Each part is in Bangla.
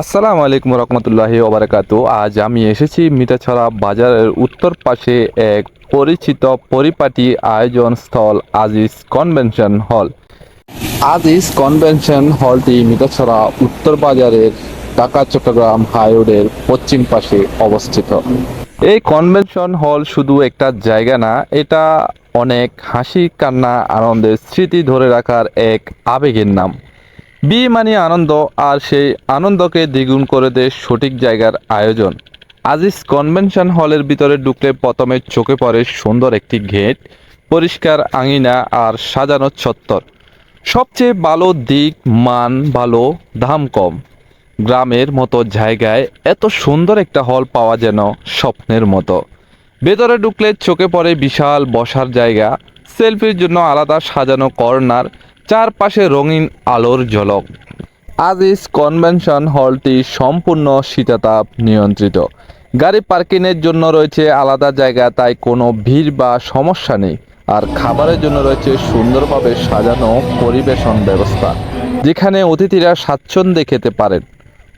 আসসালামু আলাইকুম রহমতুল্লাহি ওবরাকাতু আজ আমি এসেছি মিঠাছড়া বাজারের উত্তর পাশে এক পরিচিত পরিপাটি আয়োজন স্থল Aziz convention hall. Aziz convention হলটি Mithachhara উত্তর বাজারের ঢাকা, চট্টগ্রাম হাইওয়ের পশ্চিম পাশে অবস্থিত। এই কনভেনশন হল শুধু একটা জায়গা না, এটা অনেক হাসি, কান্না, আনন্দের স্মৃতি ধরে রাখার এক আবেগের নাম। বিয়ে মানে আনন্দ, আর সেই আনন্দকে দ্বিগুণ করে দেয় সঠিক জায়গার আয়োজন। আজিজ কনভেনশন হলের ভিতরে ঢুকলে প্রথমে চোখে পড়ে সুন্দর একটি গেট পরিষ্কার আঙিনা আর সাজানো চত্বর সবচেয়ে ভালো দিক, মান, ভালো, দাম কম। গ্রামের মতো জায়গায় এত সুন্দর একটা হল পাওয়া যেন স্বপ্নের মতো। ভেতরে ঢুকলে চোখে পড়ে বিশাল বসার জায়গা। সেলফির জন্য আলাদা সাজানো কর্নার, চারপাশে রঙিন আলোর ঝলক। আজিজ কনভেনশন হলটি সম্পূর্ণ শীতাতাপ নিয়ন্ত্রিত। গাড়ি পার্কিংয়ের জন্য রয়েছে আলাদা জায়গা, তাই কোনো ভিড় বা সমস্যা নেই। আর খাবারের জন্য রয়েছে সুন্দরভাবে সাজানো পরিবেশন ব্যবস্থা, যেখানে অতিথিরা স্বাচ্ছন্দ্যে খেতে পারেন।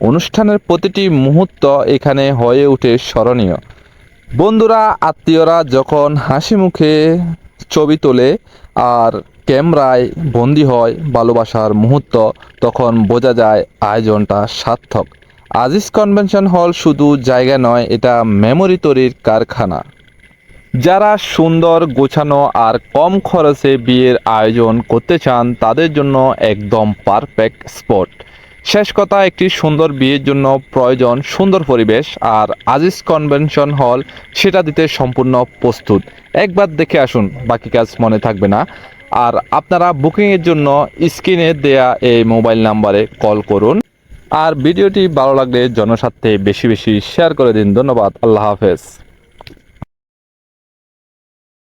অনুষ্ঠানের প্রতিটি মুহূর্ত এখানে হয়ে ওঠে স্মরণীয়। বন্ধুরা, আত্মীয়রা যখন হাসি মুখে ছবি তোলে আর ক্যামেরায় বন্দি হয় ভালোবাসার মুহূর্ত, তখন বোঝা যায় আয়োজনটা সার্থক। আজিজ কনভেনশন হল শুধু জায়গা নয়, এটা মেমোরি তৈরির কারখানা। যারা সুন্দর, গোছানো আর কম খরচে বিয়ের আয়োজন করতে চান, তাদের জন্য একদম পারফেক্ট স্পট। শেষ কথা, একটি সুন্দর বিয়ের জন্য প্রয়োজন সুন্দর পরিবেশ আর আজিজ কনভেনশন হল সেটা দিতে সম্পূর্ণ প্রস্তুত। একবার দেখে আসুন, বাকি কাজ মনে থাকবে না। আর আপনারা বুকিংয়ের জন্য স্ক্রিনে দেয়া এই মোবাইল নাম্বারে কল করুন। আর ভিডিওটি ভালো লাগলে জনস্বার্থে বেশি বেশি শেয়ার করে দিন। ধন্যবাদ। আল্লাহ হাফেজ।